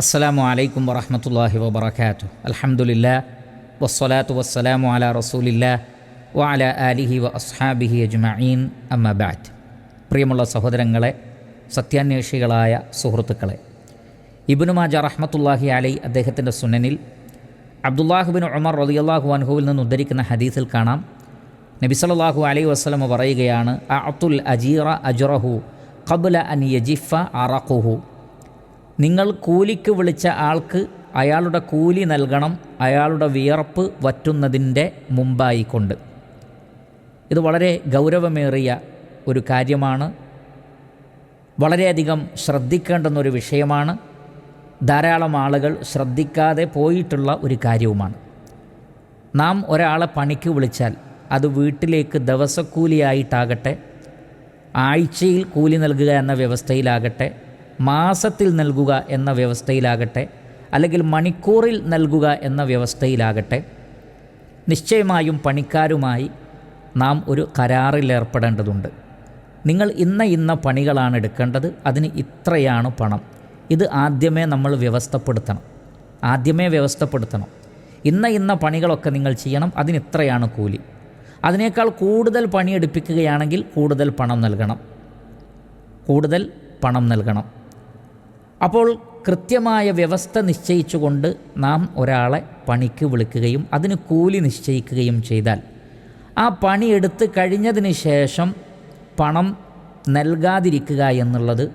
അസ്സലാമു അലൈക്കും വറഹമത്തല്ലാഹി വബർക്കാത്തു അലഹമുല്ല വസ്സലാത്തു വസ്സലാമു അല റസൂലില്ല വഅല ആലിഹി വ അസ്ഹാബിഹി അജ്മഈൻ അമ്മ ബാറ്റ് പ്രിയമുള്ള സഹോദരങ്ങളെ സത്യാന്വേഷികളായ സുഹൃത്തുക്കളെ ഇബ്നു മാജ റഹ്മത്തുല്ലാഹി അലൈ അദ്ദേഹത്തിന്റെ സുനനിൽ അബ്ദുല്ലാഹുബിൻ ഉമർ റളിയല്ലാഹു അൻഹുവിൽ നിന്ന് ഉദ്ധരിക്കുന്ന ഹദീസിൽ കാണാം. നബി സല്ലല്ലാഹു അലൈഹി വസ്ലമ പറയുകയാണ് അഅത്തുൽ അജീറ അജുറഹു ഖബ്ല അൻ യജിഫ അറഖുഹു. നിങ്ങൾ കൂലിക്ക് വിളിച്ച ആൾക്ക് അയാളുടെ കൂലി നൽകണം അയാളുടെ വിയർപ്പ് വറ്റുന്നതിന്റെ മുമ്പായിക്കൊണ്ട്. ഇത് വളരെ ഗൗരവമേറിയ ഒരു കാര്യമാണ്. വളരെയധികം ശ്രദ്ധിക്കേണ്ടുന്നൊരു വിഷയമാണ്. ധാരാളം ആളുകൾ ശ്രദ്ധിക്കാതെ പോയിട്ടുള്ള ഒരു കാര്യവുമാണ്. നാം ഒരാളെ പണിക്ക് വിളിച്ചാൽ അത് വീട്ടിലേക്ക് ദിവസക്കൂലിയായിട്ടാകട്ടെ ആഴ്ചയിൽ കൂലി നൽകുക എന്ന വ്യവസ്ഥയിലാകട്ടെ മാസത്തിൽ നൽകുക എന്ന വ്യവസ്ഥയിലാകട്ടെ അല്ലെങ്കിൽ മണിക്കൂറിൽ നൽകുക എന്ന വ്യവസ്ഥയിലാകട്ടെ നിശ്ചയമായും പണിക്കാരുമായി നാം ഒരു കരാറിലേർപ്പെടേണ്ടതുണ്ട് നിങ്ങൾ ഇന്ന ഇന്ന പണികളാണ് എടുക്കേണ്ടത് അതിന് ഇത്രയാണ് പണം. ഇത് ആദ്യമേ നമ്മൾ വ്യവസ്ഥപ്പെടുത്തണം. ആദ്യമേ വ്യവസ്ഥപ്പെടുത്തണം. ഇന്ന ഇന്ന പണികളൊക്കെ നിങ്ങൾ ചെയ്യണം അതിന് ഇത്രയാണ് കൂലി. അതിനേക്കാൾ കൂടുതൽ പണിയെടുപ്പിക്കുകയാണെങ്കിൽ കൂടുതൽ പണം നൽകണം. കൂടുതൽ പണം നൽകണം. അപ്പോൾ കൃത്യമായ വ്യവസ്ഥ നിശ്ചയിച്ചുകൊണ്ട് നാം ഒരാളെ പണിക്ക് വിളിക്കുകയും അതിന് കൂലി നിശ്ചയിക്കുകയും ചെയ്താൽ ആ പണിയെടുത്ത് കഴിഞ്ഞതിന് ശേഷം പണം നൽകാതിരിക്കുക എന്നുള്ളത്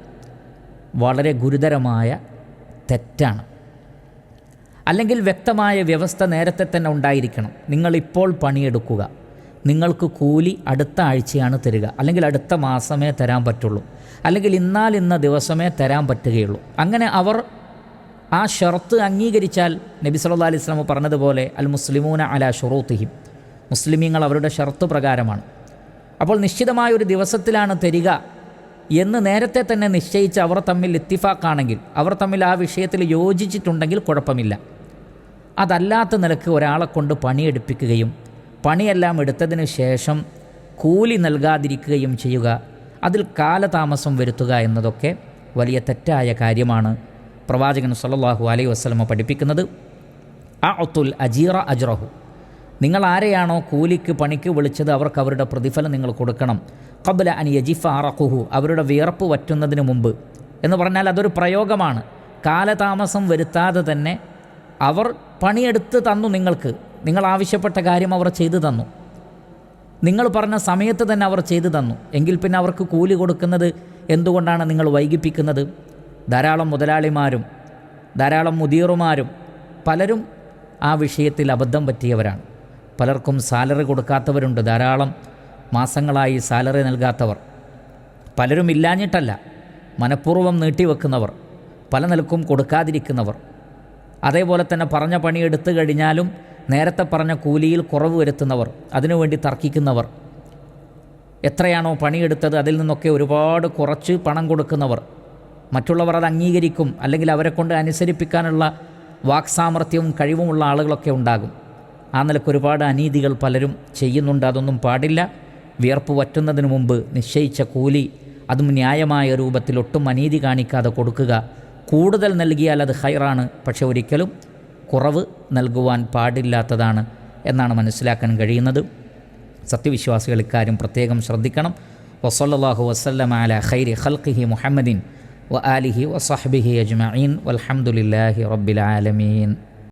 വളരെ ഗുരുതരമായ തെറ്റാണ്. അല്ലെങ്കിൽ വ്യക്തമായ വ്യവസ്ഥ നേരത്തെ തന്നെ ഉണ്ടായിരിക്കണം. നിങ്ങളിപ്പോൾ പണിയെടുക്കുക. നിങ്ങൾക്ക് കൂലി അടുത്ത ആഴ്ചയാണ് തരിക. അല്ലെങ്കിൽ അടുത്ത മാസമേ തരാൻ പറ്റുള്ളൂ. അല്ലെങ്കിൽ ഇന്നാൽ ഇന്ന ദിവസമേ തരാൻ പറ്റുകയുള്ളൂ. അങ്ങനെ അവർ ആ ഷർത്ത് അംഗീകരിച്ചാൽ നബി സല്ലാ അലൈഹി സ്വലാമ് പറഞ്ഞതുപോലെ അൽ മുസ്ലിമൂന അല ഷുറൂത്തിഹിം. മുസ്ലിമീങ്ങൾ അവരുടെ ഷർത്ത് പ്രകാരമാണ്. അപ്പോൾ നിശ്ചിതമായ ഒരു ദിവസത്തിലാണ് തരിക എന്ന് നേരത്തെ തന്നെ നിശ്ചയിച്ച് അവർ തമ്മിൽ ഇത്തിഫാക്കാണെങ്കിൽ അവർ തമ്മിൽ ആ വിഷയത്തിൽ യോജിച്ചിട്ടുണ്ടെങ്കിൽ കുഴപ്പമില്ല. അതല്ലാത്ത നിലയ്ക്ക് ഒരാളെ കൊണ്ട് പണിയെടുപ്പിക്കുകയും പണിയെല്ലാം എടുത്തതിന് ശേഷം കൂലി നൽകാതിരിക്കുകയും ചെയ്യുക അതിൽ കാലതാമസം വരുത്തുക എന്നതൊക്കെ വലിയ തെറ്റായ കാര്യമാണ്. പ്രവാചകൻ സല്ലാഹു അലൈഹി വസ്ലമ പഠിപ്പിക്കുന്നത് ആ ഒത്തുൽ അജീറ അജ്റഹു. നിങ്ങൾ ആരെയാണോ കൂലിക്ക് പണിക്ക് വിളിച്ചത് അവർക്ക് അവരുടെ പ്രതിഫലം നിങ്ങൾ കൊടുക്കണം. കബല അനി യജിഫ അറഖുഹു അവരുടെ വിയർപ്പ് വറ്റുന്നതിന് മുമ്പ് എന്ന് പറഞ്ഞാൽ അതൊരു പ്രയോഗമാണ്. കാലതാമസം വരുത്താതെ തന്നെ അവർ പണിയെടുത്ത് തന്നു നിങ്ങൾക്ക്. നിങ്ങൾ ആവശ്യപ്പെട്ട കാര്യം അവർ ചെയ്തു തന്നു. നിങ്ങൾ പറഞ്ഞ സമയത്ത് തന്നെ അവർ ചെയ്തു തന്നു. എങ്കിൽ പിന്നെ അവർക്ക് കൂലി കൊടുക്കുന്നത് എന്തുകൊണ്ടാണ് നിങ്ങൾ വൈകിപ്പിക്കുന്നത്? ധാരാളം മുതലാളിമാരും ധാരാളം മുതിയറുമാരും പലരും ആ വിഷയത്തിൽ അബദ്ധം പറ്റിയവരാണ്. പലർക്കും സാലറി കൊടുക്കാത്തവരുണ്ട്. ധാരാളം മാസങ്ങളായി സാലറി നൽകാത്തവർ. പലരും ഇല്ലാഞ്ഞിട്ടല്ല മനഃപൂർവം നീട്ടിവെക്കുന്നവർ പല നിലക്കും കൊടുക്കാതിരിക്കുന്നവർ. അതേപോലെ തന്നെ പറഞ്ഞ പണി എടുത്തു കഴിഞ്ഞാലും നേരത്തെ പറഞ്ഞ കൂലിയിൽ കുറവ് വരുത്തുന്നവർ അതിനുവേണ്ടി തർക്കിക്കുന്നവർ എത്രയാണോ പണിയെടുത്തത് അതിൽ നിന്നൊക്കെ ഒരുപാട് കുറച്ച് പണം കൊടുക്കുന്നവർ മറ്റുള്ളവർ അത് അംഗീകരിക്കും അല്ലെങ്കിൽ അവരെ കൊണ്ട് അനുസരിപ്പിക്കാനുള്ള വാക്സാമർഥ്യവും കഴിവുമുള്ള ആളുകളൊക്കെ ഉണ്ടാകും. ആ നിലയ്ക്ക് ഒരുപാട് അനീതികൾ പലരും ചെയ്യുന്നുണ്ട് അതൊന്നും പാടില്ല. വിയർപ്പ് വറ്റുന്നതിന് മുമ്പ് നിശ്ചയിച്ച കൂലി അതും ന്യായമായ രൂപത്തിൽ ഒട്ടും അനീതി കാണിക്കാതെ കൊടുക്കുക. കൂടുതൽ നൽകിയാൽ അത് ഹൈറാണ് പക്ഷെ ഒരിക്കലും കുറവ് നൽകുവാൻ പാടില്ലാത്തതാണ് എന്നാണ് മനസ്സിലാക്കാൻ കഴിയുന്നത്. സത്യവിശ്വാസികൾ ഇക്കാര്യം പ്രത്യേകം ശ്രദ്ധിക്കണം. വസല്ലാഹു വസ്ലം അല ഖൈരി ഖൽഖിഹി മുഹമ്മദീൻ വ ആലിഹി വസഹബിഹി അജ്മീൻ വലഹമുല്ലാഹി റബ്ബിൽ ആലമീൻ.